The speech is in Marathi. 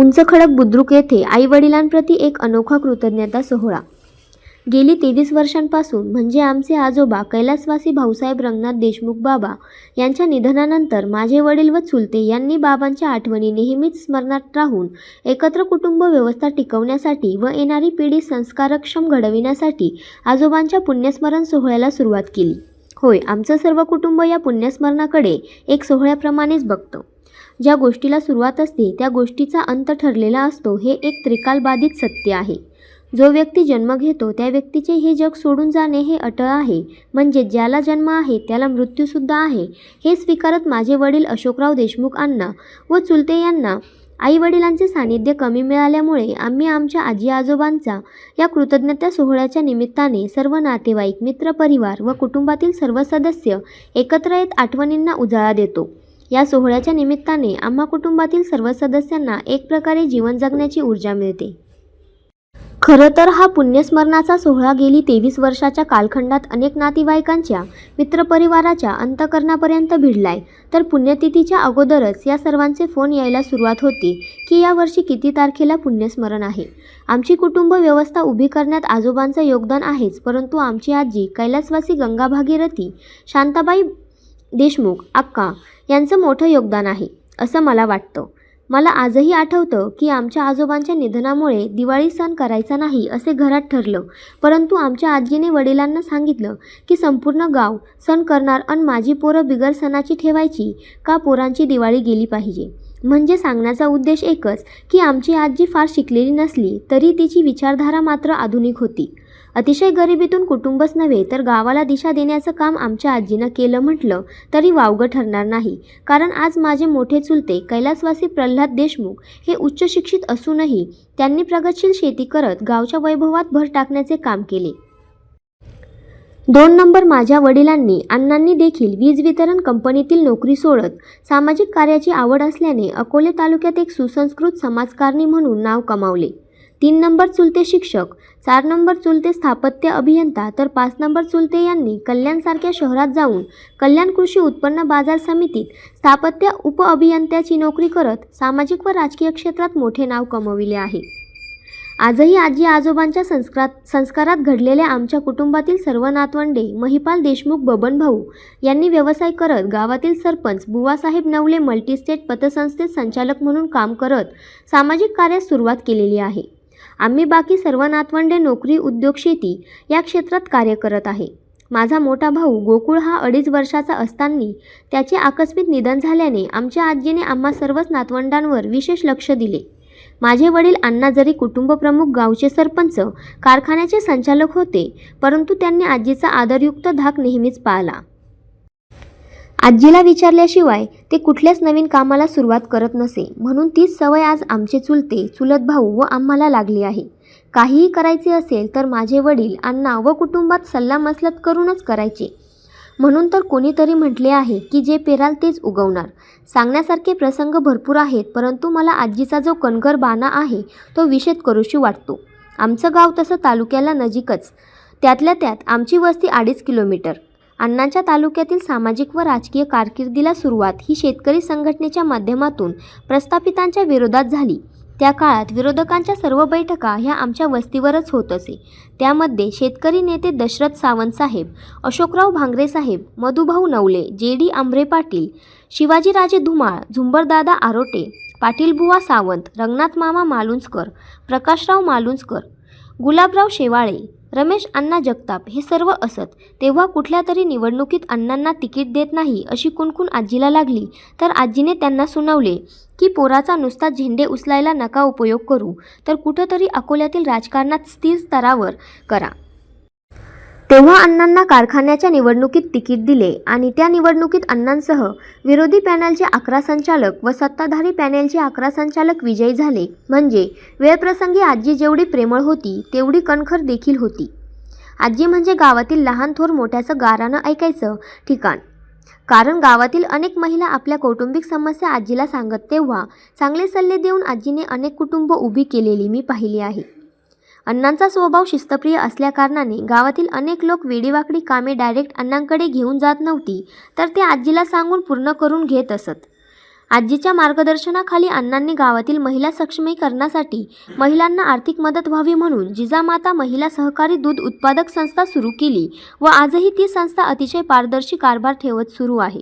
उंच खडक बुद्रुक येथे आई वडिलांप्रती एक अनोखा कृतज्ञता सोहळा. गेली तेवीस वर्षांपासून म्हणजे आमचे आजोबा कैलासवासी भाऊसाहेब रंगनाथ देशमुख बाबा यांच्या निधनानंतर माझे वडील व चुलते यांनी बाबांच्या आठवणी नेहमीच स्मरणात राहून एकत्र कुटुंब व्यवस्था टिकवण्यासाठी व येणारी पिढी संस्कारक्षम घडविण्यासाठी आजोबांच्या पुण्यस्मरण सोहळ्याला सुरुवात केली. होय आमचं सर्व कुटुंब या पुण्यस्मरणाकडे एक सोहळ्याप्रमाणेच बघतं. ज्या गोष्टीला सुरुवात असते त्या गोष्टीचा अंत ठरलेला असतो हे एक त्रिकालबाधित सत्य आहे. जो व्यक्ती जन्म घेतो त्या व्यक्तीचे हे जग सोडून जाणे हे अटळ आहे. म्हणजे ज्याला जन्म आहे त्याला मृत्यूसुद्धा आहे. हे स्वीकारत माझे वडील अशोकराव देशमुख अण्णा व चुलते यांना. आई वडिलांचे सानिध्य कमी मिळाल्यामुळे आम्ही आमच्या आजी आजोबांचा या कृतज्ञता सोहळ्याच्या निमित्ताने सर्व नातेवाईक मित्रपरिवार व कुटुंबातील सर्व सदस्य एकत्र येत आठवणींना उजाळा देतो. या सोहळ्याच्या निमित्ताने आम्हा कुटुंबातील सर्व सदस्यांना एक प्रकारे जीवन जगण्याची ऊर्जा मिळते. खरं तर हा पुण्यस्मरणाचा सोहळा गेली तेवीस वर्षाच्या कालखंडात अनेक नातेवाईकांच्या मित्रपरिवाराच्या अंतकरणापर्यंत भिडलाय. तर पुण्यतिथीच्या अगोदरच या सर्वांचे फोन यायला सुरुवात होती की यावर्षी किती तारखेला पुण्यस्मरण आहे. आमची कुटुंब व्यवस्था उभी करण्यात आजोबांचं योगदान आहेच परंतु आमची आजी कैलासवासी गंगा भागीरथी शांताबाई देशमुख अक्का यांचं मोठं योगदान आहे असं मला वाटतं. मला आजही आठवतं की आमच्या आजोबांच्या निधनामुळे दिवाळी सण करायचा नाही असे घरात ठरलं. परंतु आमच्या आजीने वडिलांना सांगितलं की संपूर्ण गाव सण करणार अन माझी पोरं बिगर सणाची ठेवायची का पोरांची दिवाळी गेली पाहिजे? म्हणजे सांगण्याचा उद्देश एकच की आमची आजी फार शिकलेली नसली तरी तिची विचारधारा मात्र आधुनिक होती. अतिशय गरिबीतून कुटुंबच नव्हे तर गावाला दिशा देण्याचं काम आमच्या आजीनं केलं म्हटलं तरी वावगं ठरणार नाही. कारण आज माझे मोठे चुलते कैलासवासी प्रल्हाद देशमुख हे उच्च शिक्षित असूनही त्यांनी प्रगतशील शेती करत गावच्या वैभवात भर टाकण्याचे काम केले. दोन नंबर माझ्या वडिलांनी अण्णांनी देखील वीज वितरण कंपनीतील नोकरी सोडत सामाजिक कार्याची आवड असल्याने अकोले तालुक्यात एक सुसंस्कृत समाजकारणी म्हणून नाव कमावले. तीन नंबर चुलते शिक्षक चार नंबर चुलते स्थापत्य अभियंता तर पाच नंबर चुलते यांनी कल्याणसारख्या शहरात जाऊन कल्याण कृषी उत्पन्न बाजार समितीत स्थापत्य उपअभियंत्याची नोकरी करत सामाजिक व राजकीय क्षेत्रात मोठे नाव कमविले आहे. आजही आजी आजोबांच्या संस्कारात संस्कारात घडलेल्या आमच्या कुटुंबातील सर्व नातवंडे महिपाल देशमुख बबन भाऊ यांनी व्यवसाय करत गावातील सरपंच बुवासाहेब नवले मल्टीस्टेट पतसंस्थेत संचालक म्हणून काम करत सामाजिक कार्यास सुरुवात केलेली आहे. आम्ही बाकी सर्व नातवंडे नोकरी उद्योग शेती या क्षेत्रात कार्य करत आहे. माझा मोठा भाऊ गोकुळ हा अडीच वर्षाचा असताना त्याचे आकस्मिक निधन झाल्याने आमच्या आजीने आम्हा सर्वच नातवंडांवर विशेष लक्ष दिले. माझे वडील अण्णा जरी कुटुंबप्रमुख गावचे सरपंच कारखान्याचे संचालक होते परंतु त्यांनी आजीचा आदरयुक्त धाक नेहमीच पाळला. आजीला विचारल्याशिवाय ते कुठल्याच नवीन कामाला सुरुवात करत नसे. म्हणून तीच सवय आज आमचे चुलते चुलत भाऊ व आम्हाला लागली आहे. काहीही करायचे असेल तर माझे वडील अण्णा व कुटुंबात सल्लामसलत करूनच करायचे. म्हणून तर कोणीतरी म्हटले आहे की जे पेराल तेच उगवणार. सांगण्यासारखे प्रसंग भरपूर आहेत परंतु मला आजीचा जो कणगर बाणा आहे तो विषेद करूशी वाटतो. आमचं गाव तसं तालुक्याला नजीकच. त्यातल्या त्यात आमची वस्ती अडीच किलोमीटर. अण्णांच्या तालुक्यातील सामाजिक व राजकीय कारकिर्दीला सुरुवात ही शेतकरी संघटनेच्या माध्यमातून प्रस्थापितांच्या विरोधात झाली. त्या काळात विरोधकांच्या सर्व बैठका ह्या आमच्या वस्तीवरच होत असे. त्यामध्ये शेतकरी नेते दशरथ सावंत साहेब अशोकराव भांगरे साहेब मधुभाऊ नवले जे डी आंबरे पाटील शिवाजीराजे धुमाळ झुंबरदादा आरोटे पाटीलबुवा सावंत रंगनाथ मामा मालुंजकर प्रकाशराव मालुंजकर गुलाबराव शेवाळे रमेश अण्णा जगताप हे सर्व असत. तेव्हा कुठल्या तरी निवडणुकीत अण्णांना तिकीट देत नाही अशी कुणकुण आजीला लागली. तर आजीने त्यांना सुनावले की पोराचा नुसता झेंडे उचलायला नका उपयोग करू. तर कुठंतरी अकोल्यातील राजकारणात स्थिर स्तरावर करा. तेव्हा अण्णांना कारखान्याच्या निवडणुकीत तिकीट दिले आणि त्या निवडणुकीत अण्णांसह विरोधी पॅनलचे अकरा संचालक व सत्ताधारी पॅनेलचे अकरा संचालक विजयी झाले. म्हणजे वेळप्रसंगी आजी जेवढी प्रेमळ होती तेवढी कणखर देखील होती. आजी म्हणजे गावातील लहान थोर मोठ्याचं गारानं ऐकायचं ठिकाण. कारण गावातील अनेक महिला आपल्या कौटुंबिक समस्या आजीला सांगत तेव्हा चांगले सल्ले देऊन आजीने अनेक कुटुंब उभी केलेली मी पाहिली आहे. अण्णांचा स्वभाव शिस्तप्रिय असल्याकारणाने गावातील अनेक लोक वेडीवाकडी कामे डायरेक्ट अण्णांकडे घेऊन जात नव्हती तर ते आजीला सांगून पूर्ण करून घेत असत. आजीच्या मार्गदर्शनाखाली अण्णांनी गावातील महिला सक्षमीकरणासाठी महिलांना आर्थिक मदत व्हावी म्हणून जिजामाता महिला सहकारी दूध उत्पादक संस्था सुरू केली व आजही ती संस्था अतिशय पारदर्शी कारभार ठेवत सुरू आहे.